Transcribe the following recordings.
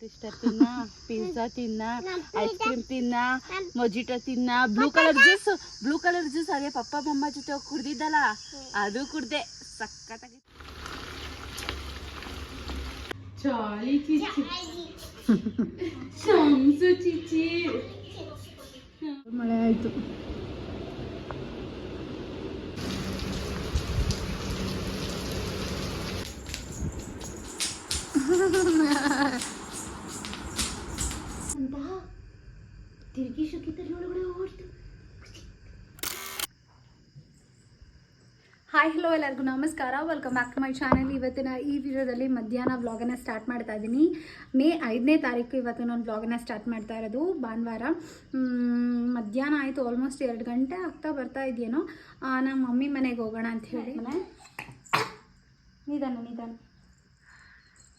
Tester ತಿನ್ನ pizza ತಿನ್ನ ice cream ತಿನ್ನ ಮೊಜಿಟೋ ತಿನ್ನ. Blue colour juice blue colour juice ಅದೇ ಪಪ್ಪ ಮಮ್ಮ ಜೊತೆ ಕುಡ್ದಿದ್ದಲ್ಲ ಅದು ಕುಡ್ದೆ. ಸಕ್ಕತ್ತಾಗಿ ಚಾಲಿ ಚಿಚ್ಚಿ. ಶಂಸು ಚಿಚ್ಚಿ. ಮಳೆ ಆಯಿತು. ತಿರುಗಿ ಓಡ್ತು. ಹಾಯ್ ಹಲೋ ಎಲ್ಲರಿಗೂ ನಮಸ್ಕಾರ. Welcome back to my channel ಇವತ್ತಿನ ಈ ವಿಡಿಯೋದಲ್ಲಿ ಮಧ್ಯಾಹ್ನ ವ್ಲಾಗನ್ನು ಸ್ಟಾರ್ಟ್ ಮಾಡ್ತಾ ಇದ್ದೀನಿ ಮೇ ಐದನೇ ತಾರೀಕು ಇವತ್ತು ನಾನು ವ್ಲಾಗನ್ನು ಸ್ಟಾರ್ಟ್ ಮಾಡ್ತಾ ಇರೋದು ಭಾನುವಾರ. ಮಧ್ಯಾಹ್ನ ಆಯಿತು ಆಲ್ಮೋಸ್ಟ್ ಎರಡು ಗಂಟೆ ಆಗ್ತಾ ಬರ್ತಾ ಇದೆಯೇನೋ. ನಮ್ಮ ಮಮ್ಮಿ ಮನೆಗೆ ಹೋಗೋಣ ಅಂತ ಹೇಳಿ. ನಿಧಾನ ನಿಧಾನ.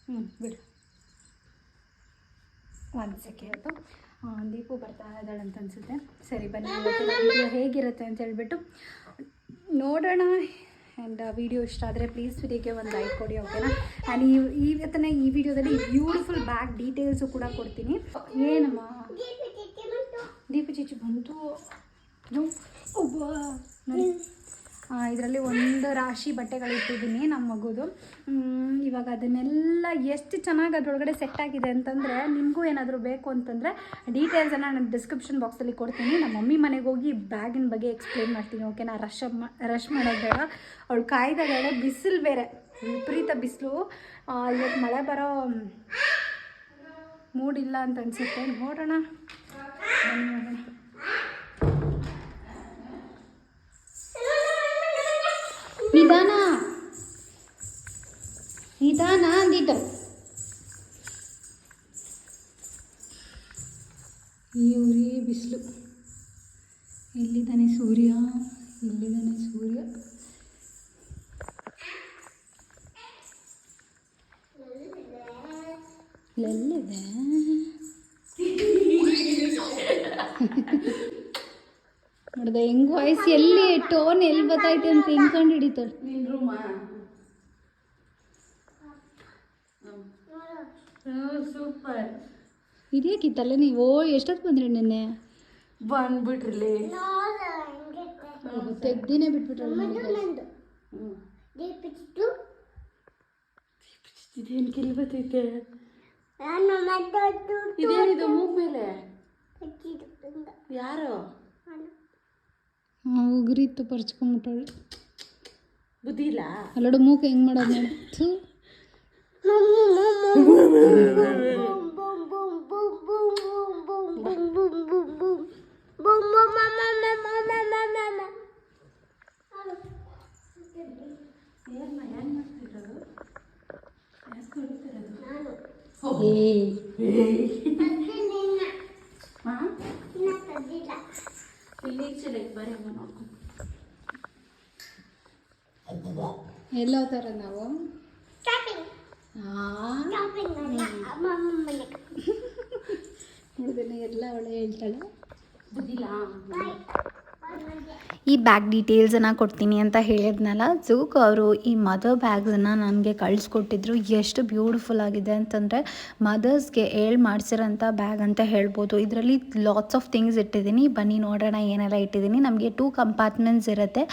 ಹ್ಞೂ ಬಿಡು. ಒಂದು ಸೆಕೆಂಡ್ ದೀಪು ಬರ್ತಾ ಇದ್ದಾಳೆ ಅಂತ ಅನ್ಸುತ್ತೆ. ಸರಿ, ಬನ್ನಿ ವಿಡಿಯೋ ಹೇಗಿರುತ್ತೆ ಅಂತ ಹೇಳ್ಬಿಟ್ಟು ನೋಡೋಣ. ಆ್ಯಂಡ್ ವಿಡಿಯೋ ಇಷ್ಟ ಆದರೆ ಪ್ಲೀಸ್ ವಿಡಿಯೋಗೆ ಒಂದು ಲೈಕ್ ಕೊಡಿ ಓಕೆನಾ ಆ್ಯಂಡ್ ಈ ಇವತ್ತಿನ ಈ ವಿಡಿಯೋದಲ್ಲಿ ಬ್ಯೂಟಿಫುಲ್ ಬ್ಯಾಕ್ ಡೀಟೇಲ್ಸು ಕೂಡ ಕೊಡ್ತೀನಿ. ಏನಮ್ಮ? ದೀಪು ಚಿಚ್ಚು ಬಂತು ಒಬ್ಬ ಇದರಲ್ಲಿ ಒಂದು ರಾಶಿ ಬಟ್ಟೆಗಳು ಇಟ್ಟಿದ್ದೀನಿ ನಮ್ಮ ಮಗುದು. ಇವಾಗ ಅದನ್ನೆಲ್ಲ ಎಷ್ಟು ಚೆನ್ನಾಗಿ ಅದರೊಳಗಡೆ ಸೆಟ್ ಆಗಿದೆ ಅಂತಂದರೆ ನಿಮಗೂ ಏನಾದರೂ ಬೇಕು ಅಂತಂದರೆ ಡೀಟೇಲ್ಸನ್ನು ನಾನು ಡಿಸ್ಕ್ರಿಪ್ಷನ್ ಬಾಕ್ಸಲ್ಲಿ ಕೊಡ್ತೀನಿ. ನಮ್ಮ ಮಮ್ಮಿ ಮನೆಗೆ ಹೋಗಿ ಬ್ಯಾಗಿನ ಬಗ್ಗೆ ಎಕ್ಸ್ಪ್ಲೇನ್ ಮಾಡ್ತೀನಿ ಓಕೆನಾ ರಶ್ ರಶ್ ಮಾಡೋದು ಬೇಡ. ಅವಳು ಕಾಯ್ದಾಳೆ ಬಿಸಿಲು ಬೇರೆ, ವಿಪರೀತ ಬಿಸಿಲು. ಇವತ್ತು ಮಳೆ ಬರೋ ಮೂಡಿಲ್ಲ ಅಂತ ಅನಿಸುತ್ತೆ. ನೋಡೋಣ. ನಿಧಾನ. ನಿಧಾನ ಅಂದಿದ್ದರು ಈ ಉರಿ ಬಿಸಿಲು ಎಲ್ಲಿದ್ದಾನೆ ಸೂರ್ಯ ಎಲ್ಲಿದ್ದಾನೆ ಸೂರ್ಯ. ಎಲ್ಲಿದೆ ನೋಡ್ದೆ ಹೆಂಗ್ ವಾಯ್ಸ್ ಎಲ್ಲಿ ಟೋನ್ ಎಲ್ಲಿ ಬತ್ತೈತೆ ಅಂತ ಹೆಂಗ್ ಕಂಡು ಹಿಡಿತಾಳೆ ನಿನ್ ರೂಮ ಸೂಪರ್ ಇದೇಕಿತ್ತಲ್ಲ ನೀವು ಎಷ್ಟೊತ್ತು ಬಂದ್ರಿ ನಿನ್ನೆ? ಬಂದ್ಬಿಟ್ರಲ್ಲಿ ತೆಗ್ದಿನೇ ಬಿಟ್ಬಿಟ್ರಿ ಇದೇನು ಕಿಲ್ ಬರ್ತೈತೆ ಇದೇನಿದು ಮೂಗ್ ಮೇಲೆ? ಯಾರು? ಉಗುರಿತ್ತು ಪರ್ಚ್ಕೊಂಬಿಟ್ಟವಳು. ಬುದ್ಧಿ ಇಲ್ಲ? ಅಲ್ಲಡು ಮೂಕ ಹೆಂಗ್ ಮಾಡೋದು ನೋಡು. ಥು. ಹಾ ಇಲ್ಲಿ ಚಲೋ ಬರೀ ಅಮ್ಮ ನೋಡ್ಕೊಂಡು ಎಲ್ಲ ಹೋಗ್ತಾರ ನಾವು ನೋಡಿದ್ರೆ ಎಲ್ಲ ಅವಳೆ ಹೇಳ್ತಾಳೆ ಬುದ್ಧಿ ಇಲ್ಲ ಈ ಬ್ಯಾಗ್ ಡೀಟೇಲ್ಸನ್ನು ಕೊಡ್ತೀನಿ ಅಂತ ಹೇಳಿದ್ನಲ್ಲ, ಜೂಕ್ ಅವರು ಈ ಮದರ್ ಬ್ಯಾಗ್ಸನ್ನು ನನಗೆ ಕಳಿಸ್ಕೊಟ್ಟಿದ್ರು. ಎಷ್ಟು ಬ್ಯೂಟಿಫುಲ್ ಆಗಿದೆ ಅಂತಂದರೆ ಮದರ್ಸ್ಗೆ ಹೇಳ್ ಮಾಡಿಸಿರೋಂಥ ಬ್ಯಾಗ್ ಅಂತ ಹೇಳ್ಬೋದು. ಇದರಲ್ಲಿ ಲಾಟ್ಸ್ ಆಫ್ ಥಿಂಗ್ಸ್ ಇಟ್ಟಿದ್ದೀನಿ. ಬನ್ನಿ ನೋಡೋಣ ಏನೆಲ್ಲ ಇಟ್ಟಿದ್ದೀನಿ. ನಮಗೆ ಟೂ ಕಂಪಾರ್ಟ್ಮೆಂಟ್ಸ್ ಇರುತ್ತೆ.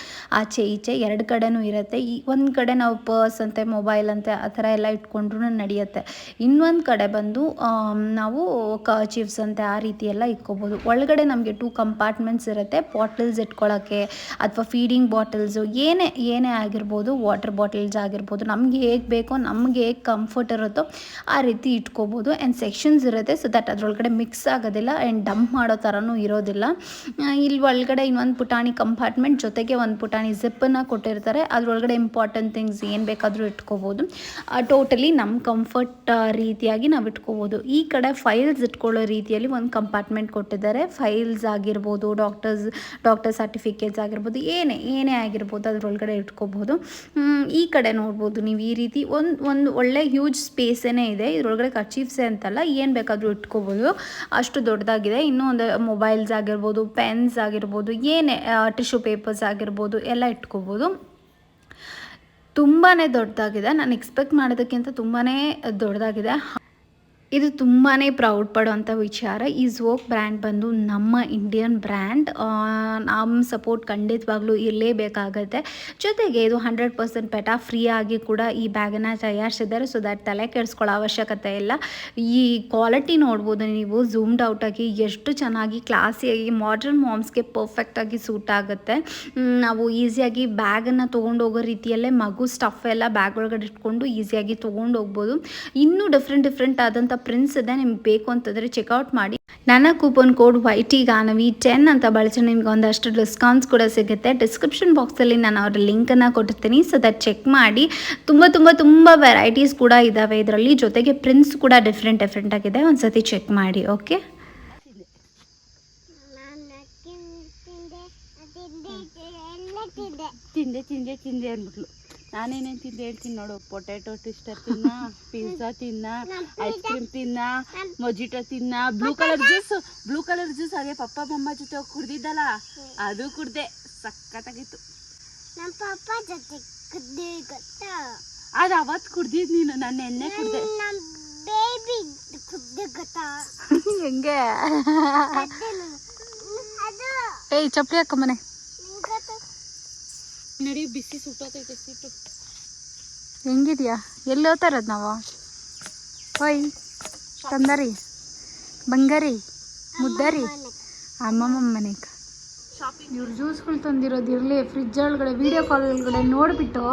ಆಚೆ ಈಚೆ ಎರಡು ಕಡೆನೂ ಇರುತ್ತೆ. ಈ ಒಂದು ಕಡೆ ನಾವು ಪರ್ಸ್ ಅಂತೆ ಮೊಬೈಲ್ ಅಂತೆ, ಆ ಥರ ಎಲ್ಲ ಇಟ್ಕೊಂಡ್ರೂ ನಡೆಯುತ್ತೆ. ಇನ್ನೊಂದು ಕಡೆ ಬಂದು ನಾವು ಕರ್ಚೀವ್ಸ್ ಅಂತೆ, ಆ ರೀತಿ ಎಲ್ಲ ಇಟ್ಕೋಬೋದು. ಒಳಗಡೆ ನಮಗೆ ಟೂ ಕಂಪಾರ್ಟ್ಮೆಂಟ್ಸ್ ಇರುತ್ತೆ. ಬಾಟಲ್ಸ್ ಇಟ್ಕೊಳ್ಳೋಕ್ಕೆ ಅಥವಾ ಫೀಡಿಂಗ್ ಬಾಟಲ್ಸು ಏನೇ ಏನೇ ಆಗಿರ್ಬೋದು ವಾಟರ್ ಬಾಟಲ್ಸ್ ಆಗಿರ್ಬೋದು, ನಮ್ಗೆ ಹೇಗೆ ಬೇಕೋ, ನಮ್ಗೆ ಹೇಗೆ ಕಂಫರ್ಟ್ ಇರುತ್ತೋ ಆ ರೀತಿ ಇಟ್ಕೋಬೋದು. ಆ್ಯಂಡ್ ಸೆಕ್ಷನ್ಸ್ ಇರುತ್ತೆ ಸೊ ದಟ್ ಅದರೊಳಗಡೆ ಮಿಕ್ಸ್ ಆಗೋದಿಲ್ಲ ಆ್ಯಂಡ್ ಡಂಪ್ ಮಾಡೋ ಥರನೂ ಇರೋದಿಲ್ಲ. ಇಲ್ಲಿ ಒಳಗಡೆ ಇನ್ನೊಂದು ಪುಟಾಣಿ ಕಂಪಾರ್ಟ್ಮೆಂಟ್ ಜೊತೆಗೆ ಒಂದು ಪುಟಾಣಿ ಜಿಪ್ಪನ್ನು ಕೊಟ್ಟಿರ್ತಾರೆ. ಅದರೊಳಗಡೆ ಇಂಪಾರ್ಟೆಂಟ್ ಥಿಂಗ್ಸ್ ಏನು ಬೇಕಾದರೂ ಇಟ್ಕೋಬೋದು. ಟೋಟಲಿ ನಮ್ಮ ಕಂಫರ್ಟ್ ರೀತಿಯಾಗಿ ನಾವು ಇಟ್ಕೋಬೋದು. ಈ ಕಡೆ ಫೈಲ್ಸ್ ಇಟ್ಕೊಳ್ಳೋ ರೀತಿಯಲ್ಲಿ ಒಂದು ಕಂಪಾರ್ಟ್ಮೆಂಟ್ ಕೊಟ್ಟಿದ್ದಾರೆ. ಫೈಲ್ಸ್ ಆಗಿರ್ಬೋದು ಡಾಕ್ಟರ್ಸ್ ಡಾಕ್ಟರ್ ಸರ್ಟಿಫಿಕೇಟ್ಸ್ ಆಗಿರ್ಬೋದು, ಏನೇ ಏನೇ ಆಗಿರ್ಬೋದು ಅದರೊಳಗಡೆ ಇಟ್ಕೋಬೋದು. ಈ ಕಡೆ ನೋಡ್ಬೋದು ನೀವು ಈ ರೀತಿ ಒಂದು ಒಂದು ಒಳ್ಳೆ ಹ್ಯೂಜ್ ಸ್ಪೇಸೇ ಇದೆ, ಇದರೊಳಗಡೆ ಕಚೀಫ್ಸೆ ಅಂತಲ್ಲ, ಏನು ಬೇಕಾದರೂ ಇಟ್ಕೋಬೋದು. ಅಷ್ಟು ದೊಡ್ಡದಾಗಿದೆ. ಇನ್ನೂ ಒಂದು ಮೊಬೈಲ್ಸ್ ಆಗಿರ್ಬೋದು ಪೆನ್ಸ್ ಆಗಿರ್ಬೋದು, ಏನೇ ಟಿಶ್ಯೂ ಪೇಪರ್ಸ್ ಆಗಿರ್ಬೋದು, ಎಲ್ಲ ಇಟ್ಕೋಬೋದು. ತುಂಬಾ ದೊಡ್ಡದಾಗಿದೆ. ನಾನು ಎಕ್ಸ್ಪೆಕ್ಟ್ ಮಾಡೋದಕ್ಕಿಂತ ತುಂಬಾ ದೊಡ್ಡದಾಗಿದೆ. ಇದು ತುಂಬಾ ಪ್ರೌಡ್ ಪಡುವಂಥ ವಿಚಾರ. ಈ ಝೋಕ್ ಬ್ರ್ಯಾಂಡ್ ಬಂದು ನಮ್ಮ ಇಂಡಿಯನ್ ಬ್ರ್ಯಾಂಡ್ ನಮ್ಮ ಸಪೋರ್ಟ್ ಖಂಡಿತವಾಗ್ಲೂ ಇರಲೇಬೇಕಾಗತ್ತೆ ಜೊತೆಗೆ ಇದು ಹಂಡ್ರೆಡ್ ಪರ್ಸೆಂಟ್ ಪೆಟಾ ಫ್ರೀ ಆಗಿ ಕೂಡ ಈ ಬ್ಯಾಗನ್ನು ತಯಾರಿಸಿದ್ದಾರೆ. ಸೊ ದ್ಯಾಟ್ ತಲೆ ಕೆಡಿಸ್ಕೊಳ್ಳೋ ಅವಶ್ಯಕತೆ ಇಲ್ಲ. ಈ ಕ್ವಾಲಿಟಿ ನೋಡ್ಬೋದು ನೀವು ಝೂಮ್ಡ್ ಔಟಾಗಿ ಎಷ್ಟು ಚೆನ್ನಾಗಿ ಕ್ಲಾಸಿಯಾಗಿ ಮಾಡ್ರನ್ ಮಾಮ್ಸ್ಗೆ ಪರ್ಫೆಕ್ಟಾಗಿ ಸೂಟ್ ಆಗುತ್ತೆ. ನಾವು ಈಸಿಯಾಗಿ ಬ್ಯಾಗನ್ನು ತೊಗೊಂಡೋಗೋ ರೀತಿಯಲ್ಲೇ ಮಗು ಸ್ಟಫ್ ಎಲ್ಲ ಬ್ಯಾಗ್ ಒಳಗಡೆ ಇಟ್ಕೊಂಡು ಈಸಿಯಾಗಿ ತೊಗೊಂಡು ಹೋಗ್ಬೋದು ಇನ್ನೂ ಡಿಫ್ರೆಂಟ್ ಡಿಫ್ರೆಂಟ್ ಆದಂಥ ಪ್ರಿಂಟ್ಸ್ ಇದೆ ನಿಮ್ಗೆ ಬೇಕು ಅಂತಂದರೆ ಚೆಕ್ಔಟ್ ಮಾಡಿ. ನನ್ನ coupon code Y T Ganavi ten ಅಂತ ಬಳಸಿ ನಿಮ್ಗೆ ಒಂದಷ್ಟು ಡಿಸ್ಕೌಂಟ್ಸ್ ಕೂಡ ಸಿಗುತ್ತೆ. ಡಿಸ್ಕ್ರಿಪ್ಷನ್ ಬಾಕ್ಸಲ್ಲಿ ನಾನು ಅವ್ರ ಲಿಂಕನ್ನು ಕೊಟ್ಟಿರ್ತೀನಿ. ಸೊ ದಟ್ ಚೆಕ್ ಮಾಡಿ. ತುಂಬ ತುಂಬ ತುಂಬ ವೆರೈಟೀಸ್ ಕೂಡ ಇದ್ದಾವೆ ಇದರಲ್ಲಿ. ಜೊತೆಗೆ ಪ್ರಿಂಟ್ಸ್ ಕೂಡ ಡಿಫ್ರೆಂಟ್ ಡಿಫ್ರೆಂಟ್ ಆಗಿದೆ. ಒಂದ್ಸತಿ ಚೆಕ್ ಮಾಡಿ ಓಕೆ ತಿಂದೆ ತಿಂದೆ ತಿಂದೆ ಅಂದ್ಬಿಟ್ಲು. ನಾನೇನೇನು ತಿಂದೆ ಹೇಳ್ತೀನಿ ನೋಡು. ಪೊಟ್ಯಾಟೊ ಟ್ವಿಸ್ಟರ್ ತಿನ್ನ ಪಿಜ್ಜಾ ತಿನ್ನ ಐಸ್ ಕ್ರೀಮ್ ತಿನ್ನ ಮೊಜಿಟೊ ತಿನ್ನ. Blue colour juice blue colour juice ಅದೇ ಪಪ್ಪ ಮಮ್ಮ ಜೊತೆ ಕುಡ್ದಿದ್ದಲ್ಲ. ಅದು ಕುಡ್ದೆ. ಸಕ್ಕತ್ತಾಗಿತ್ತು ನಮ್ಮ ಪಪ್ಪ ಜೊತೆ ಕುದ್ದಿ ಗೊತ್ತಾ? ಅದು ಅವತ್ತು ಕುಡ್ದಿದ್ ನೀನು. ನನ್ನ ಎಣ್ಣೆ ಕುಡ್ದೆ. ಬೇಬಿ ಕುದ್ದಿ ಗೊತ್ತಾ? ಹೆಂಗೆ? ಏಯ್ ಚಪ್ಪಲಿ ಹಾಕೊಂಬನೆ ಗೊತ್ತಾ ನಡಿ, ಬಿಸಿ ಸುಟ್ಟೋತೈತೆ ಸೀಟು ಹೆಂಗಿದ್ಯಾ? ಎಲ್ಲಿ ಹೋಗ್ತಾರದ್ ನಾವು? ಓಯ್ ತಂದರಿ ಬಂಗಾರಿ, ಮುದ್ದರಿ. ಅಮ್ಮಮ್ಮ ಮನೆಗೆ ಇವ್ರು ಜ್ಯೂಸ್ಗಳು ತಂದಿರೋದು ಇರಲಿ ಫ್ರಿಜ್ ಒಳಗಡೆ ವಿಡಿಯೋ ಕಾಲ್ ಒಳಗಡೆ ನೋಡಿಬಿಟ್ಟು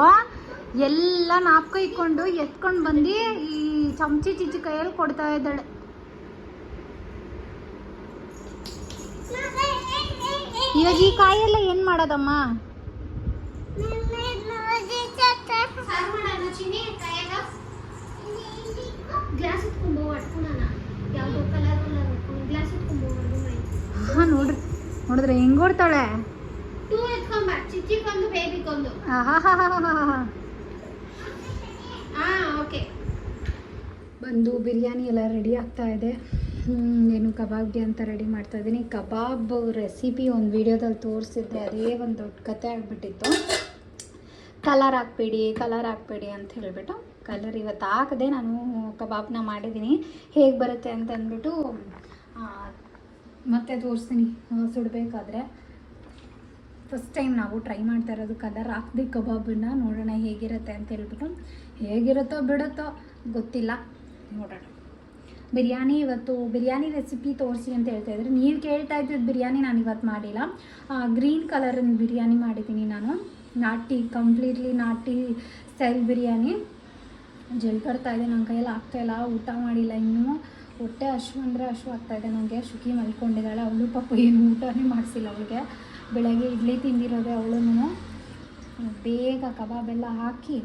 ಎಲ್ಲ ನಾಪ್ಕ ಇಕ್ಕೊಂಡು ಎತ್ಕೊಂಡು ಬಂದು ಈ ಚಮಚಿ ಚಿಚ್ಚಿ ಕೈಯಲ್ಲಿ ಕೊಡ್ತಾ ಇದ್ದಾಳೆ. ಇವಾಗ ಈ ಕಾಯೆಲ್ಲ ಏನು ಮಾಡೋದಮ್ಮ? ಗ್ಲಾಸ್ ಯಾವುದೋ ಕಲರ್ ಗ್ಲಾಸ್ ಹಾಂ ನೋಡ್ರಿ. ನೋಡಿದ್ರೆ ಹೆಂಗ್ ಓಡ್ತಾಳೆ ಟೂ ಎತ್ಕೊಂಬ. ಚಿಚ್ಚಿಗೊಂದು ಬೇಬಿಗೊಂದು ಆಹಾಹಾಹಾಹಾಹಾ. ಹಾ ಓಕೆ. ಬಂದು ಬಿರಿಯಾನಿ ಎಲ್ಲ ರೆಡಿ ಆಗ್ತಾ ಇದೆ. ಏನು ಕಬಾಬ್ಗೆ ಅಂತ ರೆಡಿ ಮಾಡ್ತಾ ಇದ್ದೀನಿ ಕಬಾಬ್ ರೆಸಿಪಿ ಒಂದು ವಿಡಿಯೋದಲ್ಲಿ ತೋರಿಸಿದ್ದೆ. ಅದೇ ಒಂದು ದೊಡ್ಡ ಕತೆ ಆಗಿಬಿಟ್ಟಿತ್ತು. ಕಲರ್ ಹಾಕ್ಬೇಡಿ ಕಲರ್ ಹಾಕ್ಬೇಡಿ ಅಂತ ಹೇಳಿಬಿಟ್ಟು ಕಲರ್ ಇವತ್ತು ಹಾಕದೆ ನಾನು ಕಬಾಬ್ನ ಮಾಡಿದ್ದೀನಿ. ಹೇಗೆ ಬರುತ್ತೆ ಅಂತ ಅಂದ್ಬಿಟ್ಟು ಮತ್ತೆ ತೋರಿಸ್ತೀನಿ. ಸುಡಬೇಕಾದ್ರೆ. ಫಸ್ಟ್ ಟೈಮ್ ನಾವು ಟ್ರೈ ಮಾಡ್ತಾ ಇರೋದು ಕಲರ್ ಹಾಕ್ದೆ ಕಬಾಬನ್ನ ನೋಡೋಣ ಹೇಗಿರುತ್ತೆ ಅಂತ ಹೇಳ್ಬಿಟ್ಟು. ಹೇಗಿರುತ್ತೋ ಬಿಡುತ್ತೋ ಗೊತ್ತಿಲ್ಲ. ನೋಡೋಣ. ಬಿರಿಯಾನಿ ಇವತ್ತು, ಬಿರಿಯಾನಿ ರೆಸಿಪಿ ತೋರಿಸಿ ಅಂತ ಹೇಳ್ತಾ ಇದ್ರೆ. ನೀವು ಕೇಳ್ತಾ ಇದ್ದಿದ್ದು ಬಿರಿಯಾನಿ ನಾನು ಇವತ್ತು ಮಾಡಿಲ್ಲ. ಗ್ರೀನ್ ಕಲರಿನ ಬಿರಿಯಾನಿ ಮಾಡಿದ್ದೀನಿ ನಾನು. ನಾಟಿ ಕಂಪ್ಲೀಟ್ಲಿ ನಾಟಿ ಸ್ಟೈಲ್ ಬಿರಿಯಾನಿ. ಜಲ್ ಇದೆ ನನ್ನ ಕೈಯಲ್ಲಿ ಆಗ್ತಾಯಿಲ್ಲ ಊಟ ಮಾಡಿಲ್ಲ ಇನ್ನೂ. ಹೊಟ್ಟೆ ಹಶು ಅಂದರೆ ಹಶು ಆಗ್ತಾಯಿದೆ ನನಗೆ ಶುಕಿ ಮಲ್ಕೊಂಡಿದ್ದಾಳೆ, ಅವಳು ಪಾಪ ಏನು ಊಟನೇ ಮಾಡಿಸಿಲ್ಲ ಅವಳಿಗೆ. ಬೆಳಗ್ಗೆ ಇಡ್ಲಿ ತಿಂದಿರೋದೆ ಅವಳು ಬೇಗ ಕಬಾಬೆಲ್ಲ ಹಾಕಿ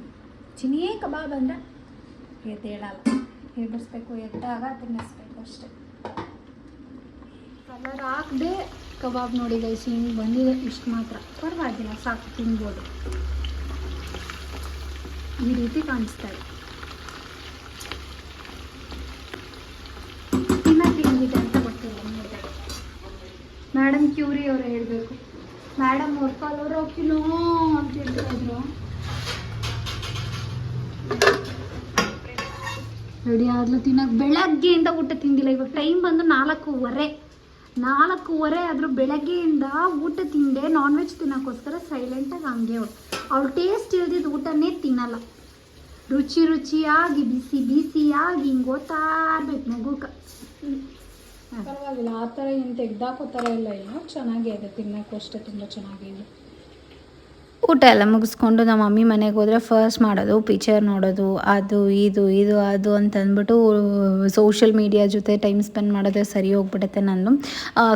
ಚಿನಿಯೇ ಕಬಾಬ್ ಅಂದರೆ ಎದ್ದೇಳಲ್ಲ ಎಬ್ಬರಿಸ್ಬೇಕು ಎದ್ದಾಗ ತಿನ್ನಿಸ್ಬೇಕು ಅಷ್ಟೇ. ಕಲರ್ ಹಾಕದೆ ಕಬಾಬ್ ನೋಡಿ ಗೈಸ್ ಹಿಂಗೆ ಬಂದಿದೆ, ಇಷ್ಟು ಮಾತ್ರ. ಪರವಾಗಿಲ್ಲ, ಸಾಕು, ತಿನ್ಬೋದು. ಈ ರೀತಿ ಕಾಣಿಸ್ತಾ ಇದೆ. ಅಂತ ಮೇಡಮ್ ಕ್ಯೂರಿ ಅವರು ಹೇಳಬೇಕು. ಮೇಡಮ್ ಅವರು ಹಾಕಿನೋ ಅಂತ ಹೇಳ್ತಾ ಇದ್ರು. ರೆಡಿ ಆದ್ಲು ತಿನ್ನಕ್ಕೆ ಬೆಳಗ್ಗೆಯಿಂದ ಊಟ ತಿಂದಿಲ್ಲ, ಇವಾಗ ಟೈಮ್ ಬಂದು ನಾಲ್ಕೂವರೆ. ನಾಲ್ಕೂವರೆ ಆದರೂ ಬೆಳಗ್ಗೆಯಿಂದ ಊಟ ತಿಂದೆ ನಾನ್ ವೆಜ್ ತಿನ್ನೋಕ್ಕೋಸ್ಕರ ಸೈಲೆಂಟಾಗಿ ಹಂಗೆ ಅವಳು ಟೇಸ್ಟ್ ಇಲ್ದಿದ್ದ ಊಟನೇ ತಿನ್ನಲ್ಲ. ರುಚಿ ರುಚಿಯಾಗಿ, ಬಿಸಿ ಬಿಸಿಯಾಗಿ ಹಿಂಗೆ ಓದ್ತಾ ಇರ್ಬೇಕು ಮಗುಕ. ಪರವಾಗಿಲ್ಲ, ಆ ಥರ ಏನು ತೆಗ್ದಾಕೋ ಥರ ಇಲ್ಲ ಇಲ್ಲ ಚೆನ್ನಾಗೇ ಇದೆ ತಿನ್ನೋಕ್ಕೂ ಅಷ್ಟೇ ತುಂಬ ಚೆನ್ನಾಗಿದೆ ಊಟ ಎಲ್ಲ ಮುಗಿಸ್ಕೊಂಡು ನಮ್ಮ ಮಮ್ಮಿ ಮನೆಗೆ ಹೋದ್ರೆ ಫಸ್ಟ್ ಮಾಡೋದು ಪಿಕ್ಚರ್ ನೋಡೋದು, ಅದು, ಇದು ಇದು, ಅದು ಅಂತಂದ್ಬಿಟ್ಟು ಸೋಷಿಯಲ್ ಮೀಡಿಯಾ ಜೊತೆ ಟೈಮ್ ಸ್ಪೆಂಡ್ ಮಾಡೋದೇ ಸರಿ ಹೋಗ್ಬಿಡುತ್ತೆ ನಾನು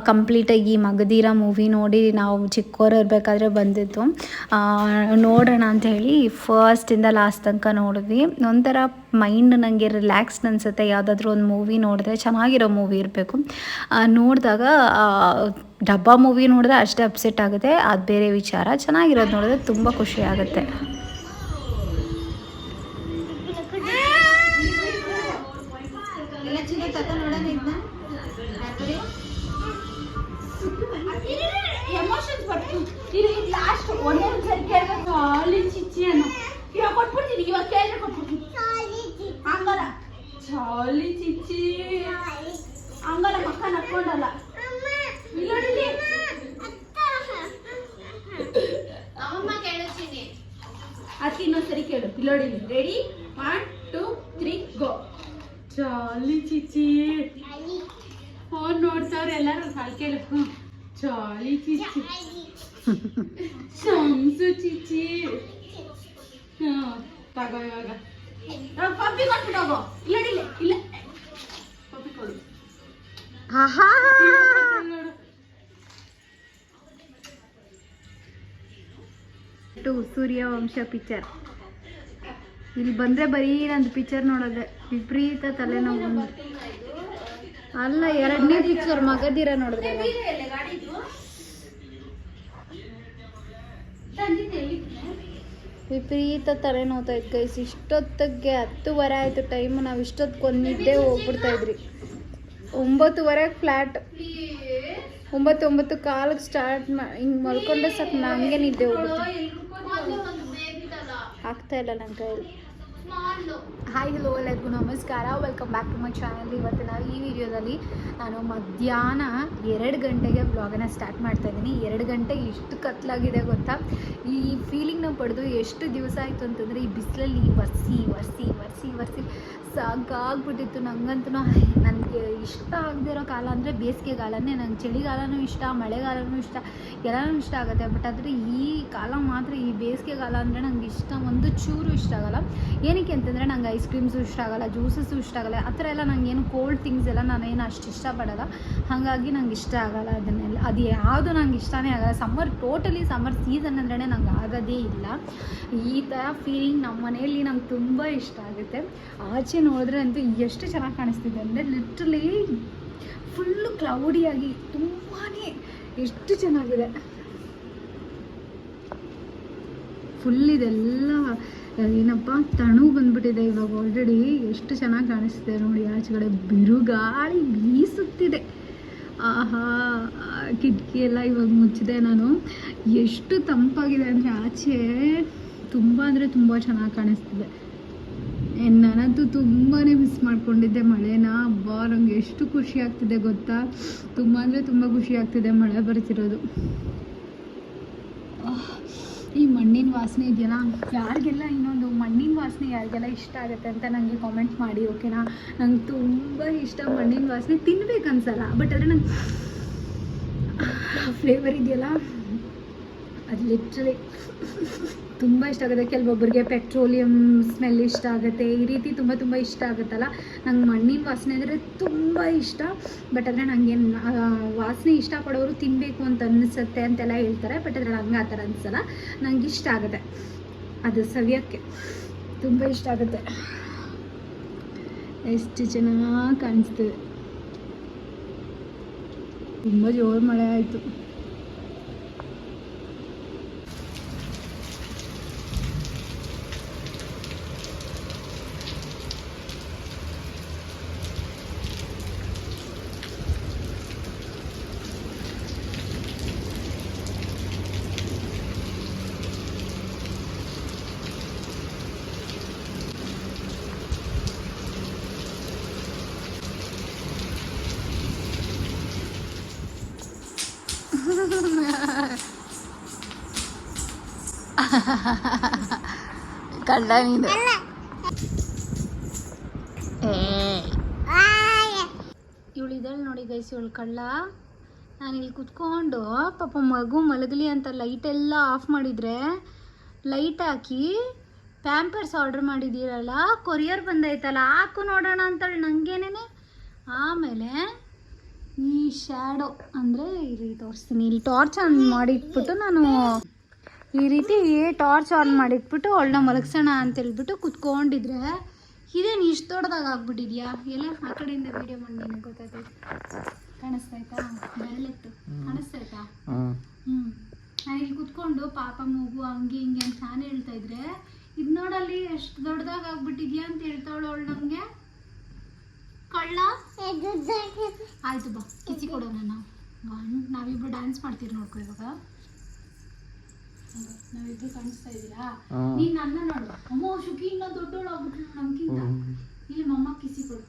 ಕಂಪ್ಲೀಟಾಗಿ ಮಗದೀರ ಮೂವಿ ನೋಡಿ ನಾವು ಚಿಕ್ಕವರು ಇರಬೇಕಾದ್ರೆ ಬಂದಿತ್ತು ನೋಡೋಣ ಅಂತ ಹೇಳಿ ಫಸ್ಟಿಂದ ಲಾಸ್ಟ್ ತನಕ ನೋಡಿದ್ವಿ. ಒಂಥರ ಮೈಂಡ್ ನನಗೆ ರಿಲ್ಯಾಕ್ಸ್ಡ್ ಅನಿಸುತ್ತೆ, ಯಾವುದಾದ್ರೂ ಒಂದು ಮೂವಿ ನೋಡಿದ್ರೆ ಚೆನ್ನಾಗಿರೋ ಮೂವಿ ಇರಬೇಕು. ನೋಡಿದಾಗ ಡಬ್ಬ ಮೂವಿ ನೋಡಿದ್ರೆ ಅಷ್ಟೇ ಅಪ್ಸೆಟ್ ಆಗುತ್ತೆ. ಅದು ಬೇರೆ ವಿಚಾರ. ಚೆನ್ನಾಗಿರೋದು ನೋಡಿದ್ರೆ ತುಂಬ ಖುಷಿ ಆಗುತ್ತೆ. ನೋಡಿ ready one two three go Charlie ಚಿಚಿ phone ನೋಡ್ತಾವ್ರೆ ಎಲ್ಲರೂ ಕೇಳು. ಚಾಲಿ ಚಿಚ್ಚಿ ಶಂಸು ಚಿಚ್ಚಿ ಹ್ಮ್. ತಗೋ ಇವಾಗ. ಪಪ್ಪಿ ಕೊಟ್ಬಿಟ್ಟು ಹೋಗೋ. ಇಲ್ಲ ಇಲ್ಲ ಇಲ್ಲ. ಪಪ್ಪಿ ಕೊಡು. ಸೂರ್ಯ ಟು ಸೂರ್ಯವಂಶ ಪಿಕ್ಚರ್ ಇಲ್ಲಿ ಬಂದರೆ ಬರೀ ನಂದು ಪಿಕ್ಚರ್ ನೋಡೋದೆ. ವಿಪರೀತ ತಲೆನೋವು. ಅಲ್ಲ, ಎರಡನೇ ಪಿಕ್ಚರ್ ಮಗದಿರ ನೋಡಿದ್ರೆ ವಿಪರೀತ ತಲೆನೋವ್ತಾ ಇತ್ತು ಗೈಸ್ ಇಷ್ಟೊತ್ತಿಗೆ ಹತ್ತುವರೆ ಆಯಿತು ಟೈಮ್ ನಾವು ಇಷ್ಟೊತ್ತಿಗೆ ಒಂದು ನಿದ್ದೆ ಹೋಗ್ಬಿಡ್ತಾ ಇದ್ರಿ. ಒಂಬತ್ತುವರೆ ಫ್ಲ್ಯಾಟ್ ಒಂಬತ್ತು ಒಂಬತ್ತು ಕಾಲಕ್ಕೆ ಸ್ಟಾರ್ಟ್ ಮಾ, ಹಿಂಗೆ ಮಲ್ಕೊಂಡ್ರೆ ಸಾಕು ನನಗೆ ನಿದ್ದೆ ಹೋಗ್ಬಿಡ್ತು. ಆಗ್ತಾ ಇಲ್ಲ ನನ್ನ ಕೈಯಲ್ಲಿ. ಹಾಯ್ ಹಲೋ ಎಲ್ಲರಿಗೂ ನಮಸ್ಕಾರ. Welcome back to my channel ಇವತ್ತಿನ ಈ ವಿಡಿಯೋದಲ್ಲಿ ನಾನು ಮಧ್ಯಾಹ್ನ ಎರಡು ಗಂಟೆಗೆ ಬ್ಲಾಗನ್ನು ಸ್ಟಾರ್ಟ್ ಮಾಡ್ತಾ ಇದ್ದೀನಿ. ಎರಡು ಗಂಟೆ ಎಷ್ಟು ಕತ್ಲಾಗಿದೆ ಗೊತ್ತಾ? ಈ ಫೀಲಿಂಗ್ನ ಪಡೆದು ಎಷ್ಟು ದಿವಸ ಆಯಿತು ಅಂತಂದರೆ ಈ ಬಿಸಿಲಲ್ಲಿ ಒರೆಸಿ ಒರೆಸಿ ಒರೆಸಿ ಒರೆಸಿ ಸಾಕಾಗ್ಬಿಟ್ಟಿತ್ತು. ನಂಗಂತೂ ನನಗೆ ಇಷ್ಟ ಆಗದಿರೋ ಕಾಲ ಅಂದರೆ ಬೇಸಿಗೆಗಾಲನೇ ನಂಗೆ ಚಳಿಗಾಲನೂ ಇಷ್ಟ, ಮಳೆಗಾಲನೂ ಇಷ್ಟ, ಎಲ್ಲನೂ ಇಷ್ಟ ಆಗುತ್ತೆ. ಬಟ್ ಆದರೆ ಈ ಕಾಲ ಮಾತ್ರ, ಈ ಬೇಸಿಗೆಗಾಲ ಅಂದರೆ ನಂಗೆ ಇಷ್ಟ. ಒಂದು ಚೂರು ಇಷ್ಟ ಆಗಲ್ಲ. ಏನಕ್ಕೆ ಅಂತಂದರೆ ನಂಗೆ ಐಸ್ ಕ್ರೀಮ್ಸು ಇಷ್ಟ ಆಗಲ್ಲ ಜ್ಯೂಸಸ್ಸು ಇಷ್ಟ ಆಗಲ್ಲ. ಆ ಥರ ಎಲ್ಲ ನಂಗೆ ಏನು ಕೋಲ್ಡ್ ಥಿಂಗ್ಸ್ ಎಲ್ಲ ನಾನೇನು ಅಷ್ಟು ಇಷ್ಟಪಡಲ್ಲ. ಹಾಗಾಗಿ ನಂಗೆ ಇಷ್ಟ ಆಗಲ್ಲ ಅದನ್ನೆಲ್ಲ. ಅದು ಯಾವುದು ನಂಗೆ ಇಷ್ಟನೇ ಆಗಲ್ಲ. ಸಮ್ಮರ್ ಟೋಟಲಿ ಸಮ್ಮರ್ ಸೀಸನ್ ಅಂದ್ರೆ ನಂಗೆ ಆಗೋದೇ ಇಲ್ಲ. ಈ ಥರ ಫೀಲಿಂಗ್ ನಮ್ಮ ಮನೆಯಲ್ಲಿ ನಂಗೆ ತುಂಬ ಇಷ್ಟ ಆಗುತ್ತೆ. ಆಚೆ ನೋಡಿದ್ರೆ ಅಂತೂ ಎಷ್ಟು ಚೆನ್ನಾಗಿ ಕಾಣಿಸ್ತಿದೆ ಅಂದರೆ ಲಿಟ್ರಲಿ ಫುಲ್ಲು ಕ್ಲೌಡಿಯಾಗಿ ತುಂಬಾ ಎಷ್ಟು ಚೆನ್ನಾಗಿದೆ. ಫುಲ್ ಇದೆಲ್ಲ ಏನಪ್ಪ, ತಣು ಬಂದ್ಬಿಟ್ಟಿದೆ ಇವಾಗ ಆಲ್ರೆಡಿ ಎಷ್ಟು ಚೆನ್ನಾಗಿ ಕಾಣಿಸ್ತಿದೆ ನೋಡಿ, ಆಚೆಗಡೆ ಬಿರುಗಾಳಿ ಬೀಸುತ್ತಿದೆ. ಆಹಾ, ಕಿಟಕಿ ಎಲ್ಲ ಇವಾಗ ಮುಚ್ಚಿದೆ ನಾನು. ಎಷ್ಟು ತಂಪಾಗಿದೆ ಅಂದರೆ ಆಚೆ ತುಂಬ ಅಂದರೆ ತುಂಬ ಚೆನ್ನಾಗಿ ಕಾಣಿಸ್ತಿದೆ. ನಾನಂತೂ ತುಂಬಾ ಮಿಸ್ ಮಾಡ್ಕೊಂಡಿದ್ದೆ ಮಳೆನ. ಅಬ್ಬಾ, ನಂಗೆ ಎಷ್ಟು ಖುಷಿ ಆಗ್ತಿದೆ ಗೊತ್ತಾ? ತುಂಬ ಅಂದರೆ ತುಂಬ ಖುಷಿ ಆಗ್ತಿದೆ ಮಳೆ ಬರ್ತಿರೋದು. ಈ ಮಣ್ಣಿನ ವಾಸನೆ ಇದೆಯಲ್ಲ? ಯಾರಿಗೆಲ್ಲ ಇನ್ನೊಂದು ಮಣ್ಣಿನ ವಾಸನೆ ಯಾರಿಗೆಲ್ಲ ಇಷ್ಟ ಆಗುತ್ತೆ ಅಂತ ನನಗೆ ಕಾಮೆಂಟ್ ಮಾಡಿ ಓಕೆನಾ ನಂಗೆ ತುಂಬ ಇಷ್ಟ ಮಣ್ಣಿನ ವಾಸನೆ. ತಿನ್ಬೇಕು ಅನ್ಸಲ್ಲ ಬಟ್ ಆದರೆ ನಂಗೆ ಫ್ಲೇವರ್ ಇದೆಯಲ್ಲ? ಅದು ಲಿಟ್ರಲಿ ತುಂಬ ಇಷ್ಟ ಆಗುತ್ತೆ. ಕೆಲವೊಬ್ಬರಿಗೆ ಪೆಟ್ರೋಲಿಯಂ ಸ್ಮೆಲ್ ಇಷ್ಟ ಆಗುತ್ತೆ. ಈ ರೀತಿ ತುಂಬ ತುಂಬ ಇಷ್ಟ ಆಗುತ್ತಲ್ಲ. ನಂಗೆ ಮಣ್ಣಿನ ವಾಸನೆ ಅಂದರೆ ತುಂಬ ಇಷ್ಟ. ಬಟ್ ಆದರೆ ನನಗೇನು ವಾಸನೆ ಇಷ್ಟಪಡೋರು ತಿನ್ನಬೇಕು ಅಂತ ಅನ್ನಿಸುತ್ತೆ ಅಂತೆಲ್ಲ ಹೇಳ್ತಾರೆ. ಬಟ್ ಆದರೆ ಹಂಗೆ ಆ ಥರ ಅನಿಸಲ್ಲ. ನಂಗೆ ಇಷ್ಟ ಆಗುತ್ತೆ. ಅದು ಸವಿಯೋಕ್ಕೆ ತುಂಬ ಇಷ್ಟ ಆಗುತ್ತೆ. ಎಷ್ಟು ಚೆನ್ನಾಗಿ ಕಾಣಿಸ್ತದೆ. ತುಂಬ ಜೋರು ಮಳೆ ಆಯಿತು. ಕಳ್ಳ ನೀನು ಇವಳು ಇದ್ದಾಳೆ ನೋಡಿ ಗೈಸ್ ಇವಳು ಕಳ್ಳ ನಾನು ಇಲ್ಲಿ ಕುತ್ಕೊಂಡು ಪಾಪ ಮಗು ಮಲಗಲಿ ಅಂತ ಲೈಟ್ ಎಲ್ಲ ಆಫ್ ಮಾಡಿದರೆ ಲೈಟ್ ಹಾಕಿ ಪ್ಯಾಂಪರ್ಸ್ ಆರ್ಡ್ರ್ ಮಾಡಿದ್ದೀರಲ್ಲ ಕೊರಿಯರ್ ಬಂದೈತಲ್ಲ ಹಾಕು ನೋಡೋಣ ಅಂತೇಳಿ ನನಗೇನೇ ಆಮೇಲೆ ಈ ಶ್ಯಾಡೋ ಅಂದರೆ ಇಲ್ಲಿ ತೋರಿಸ್ತೀನಿ. ಇಲ್ಲಿ ಟಾರ್ಚ್ ಆನ್ ಮಾಡಿಟ್ಬಿಟ್ಟು ನಾನು ಈ ರೀತಿ ಟಾರ್ಚ್ ಆನ್ ಮಾಡಿಟ್ಬಿಟ್ಟು ಅವಳನ್ನ ಮಲಗ್ಸೋಣ ಅಂತ ಹೇಳ್ಬಿಟ್ಟು ಕುತ್ಕೊಂಡಿದ್ರೆ ಇದೇನು ಇಷ್ಟು ದೊಡ್ಡದಾಗ ಆಗ್ಬಿಟ್ಟಿದ್ಯಾ? ಎಲ್ಲ ಆ ಕಡೆಯಿಂದ ವಿಡಿಯೋ ಮಾಡಿ ನಿಮಗೆ ಗೊತ್ತಾಯ್ತು? ಕಾಣಿಸ್ತಾಯ್ತಾ? ಬೆರಳೆತ್ತು. ಕಾಣಿಸ್ತಾಯ್ತಾ? ಹ್ಞೂ ನಾನು ಇಲ್ಲಿ ಕುತ್ಕೊಂಡು ಪಾಪ ಮಗು ಹಂಗೆ ಹಿಂಗೆ ಅಂತ ನಾನು ಹೇಳ್ತಾ ಇದ್ರೆ ಇದು ನೋಡಲ್ಲಿ ಎಷ್ಟು ದೊಡ್ಡದಾಗ ಆಗ್ಬಿಟ್ಟಿದ್ಯಾ ಅಂತ ಹೇಳ್ತಾವಳು ಅವಳು ನಮಗೆ? ಕಳ್ಳ? ಆಯ್ತು ಬಾ ಕಿಚ್ಚಿ ಕೊಡೋಣ ನಾವು. ನಾವಿಬ್ರು ಡ್ಯಾನ್ಸ್ ಮಾಡ್ತೀರಿ ನೋಡ್ಕೊ ಇವಾಗ. ನಾವಿಬ್ರು ಕಾಣಿಸ್ತಾ ಇದ್ದೀರಾ? ಹಾ. ನೀನ್ ನನ್ನ ನೋಡು. ಅಮ್ಮ ಶುಕಿ ಇನ್ನ ದೊಡ್ಡೋಳು ಆಗ್ಬಿಟ್ಲು ನಮ್ಗಿಂತ. ಇಲ್ಲಿ ಮಮ್ಮ ಕಿಸಿ ಕೊಡು.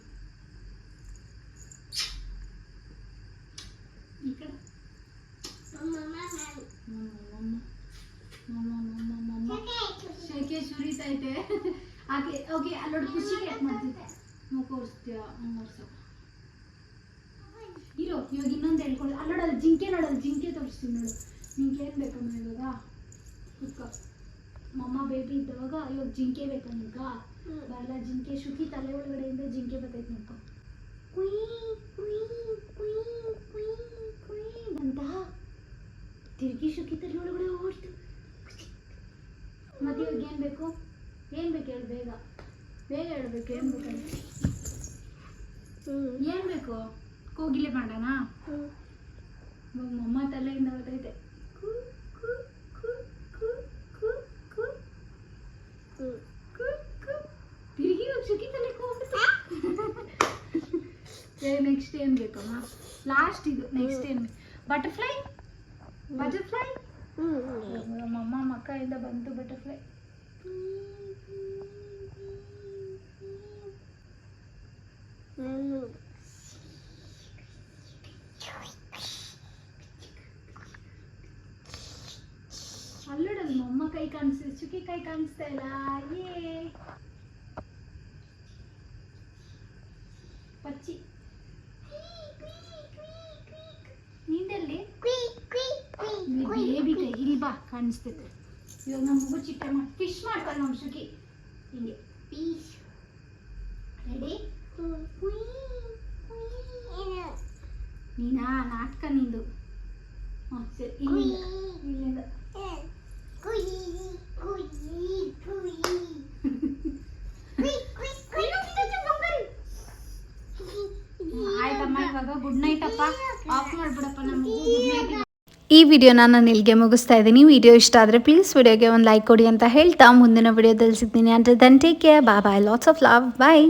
ಈ ಕಡೆ. ಶೆಕೆ ಸುರಿತೈತೆ ಹಾಗೆ ಓಕೆ ಅಲ್ಲೋಡು ಖುಷಿ ಕೇಕ್ ಮಾಡ್ತಿದ್ದೆ ಮುಖ ಒರೆಸ್ತೀಯ ಇರೋ ಇವಾಗ ಇನ್ನೊಂದು ಹೇಳ್ಕೊಳ್ಳಿ ಅಲ್ಲೋಡಲ್ಲಿ ಜಿಂಕೆ ನೋಡಲ್ಲಿ ಜಿಂಕೆ ತೋರಿಸ್ತೀನಿ ನೋಡು. ನಿಂಗೆ ಏನು ಬೇಕಮ್ಮ ಇವಾಗ? ಮಮ್ಮ ಬೇಬಿ ಇದ್ದವಾಗ ಇವಾಗ ಜಿಂಕೆ ಬೇಕಾ ನಿಂಗ ಬರಲ್ಲ ಜಿಂಕೆ ಶುಕಿ ತಲೆ ಒಳಗಡೆಯಿಂದ ಜಿಂಕೆ ಬರ್ತೈತೆ ನಿಂಕ ಕುಯ್ ಕುಯ್ ಕುಯ್ ಕುಯ್ ಕುಯ್ ಬಂತ ತಿರುಗಿ ಶುಕಿ ತಲೆ ಒಳಗಡೆ ಓಡ್ತು ಮತ್ತೆ ಇವಾಗ ಏನು ಬೇಕು ಏನು ಬೇಕು ಹೇಳು ಬೇಗ ಬೇಗ ಹೇಳ್ಬೇಕು ಏನು ಬೇಕಂದ್ರೆ ಏನು ಬೇಕು ಕೋಗಿಲೆ ಮಾಡೋಣ ಇವಾಗ ಮಮ್ಮ ತಲೆಯಿಂದ ಬರ್ತೈತೆ ಕು, ಕು, ಕು, ಕು, ಕು, ಕು. ಕು, ಕು. ತಿರ್ಗಿ ಇವಾಗ ಶುಕಿ ತಲೆಗೆ ಹೋಗ್ಬಿಡ್ತು ನೆಕ್ಸ್ಟ್ ಏನು ಬೇಕಮ್ಮ ಲಾಸ್ಟ್ ಇದು ನೆಕ್ಸ್ಟ್ ಏನು ಬಟರ್ಫ್ಲೈ ಬಟರ್ಫ್ಲೈ ಮಮ್ಮ ಮಕ್ಕಳಿಂದ ಬಂತು ಬಟರ್ಫ್ಲೈ ಅಲ್ಲೋಡಲ್ಲಿ ಮಮ್ಮ ಕೈ ಕಾಣಿಸ್ತಿದೆ ಚುಕ್ಕಿ ಕೈ ಕಾಣಿಸ್ತಾ ಇಲ್ಲ. ಏ ಪಚ್ಚಿ ನಿಂದಲ್ಲಿ ಬೇಬಿ ಕೈ ಇಲ್ಲಿ ಬಾ ಕಾಣಿಸ್ತೈತೆ ಇವಾಗ ನಮ್ಮ ಮಗು ಚಿಟ್ಟೆ ಮಾಡಿ ಫಿಶ್ ಮಾಡ್ತಾರೆ ನಮ್ಮ ಶುಕಿ ಹಿಂಗೆ ಪೀಸ್ ರೆಡಿ ನೀನಾ ನಾಟಕ ನಿಂದು. ಸರಿ ಇಲ್ಲಿಂದ ಇಲ್ಲಿಂದ ಆಯ್ತಮ್ಮ ಇವಾಗ ಗುಡ್ ನೈಟ್ ಅಪ್ಪ ಆಫ್ ಮಾಡ್ಬಿಡಪ್ಪ ನಮಗೂ ಗುಡ್ ನೈಟ್ ಈ ವಿಡಿಯೋನ ನಾನು ಇಲ್ಲಿಗೆ ಮುಗಿಸ್ತಾ ಇದ್ದೀನಿ. ವಿಡಿಯೋ ಇಷ್ಟ ಆದರೆ ಪ್ಲೀಸ್ ವಿಡಿಯೋಗೆ ಒಂದು ಲೈಕ್ ಕೊಡಿ ಅಂತ ಹೇಳ್ತಾ ಮುಂದಿನ ವಿಡಿಯೋದಲ್ಲಿ ಸಿಗ್ತೀನಿ. ಅಂದರೆ ದನ್ ಟೇಕ್ ಕೇರ್ ಬಾ bye lots of love bye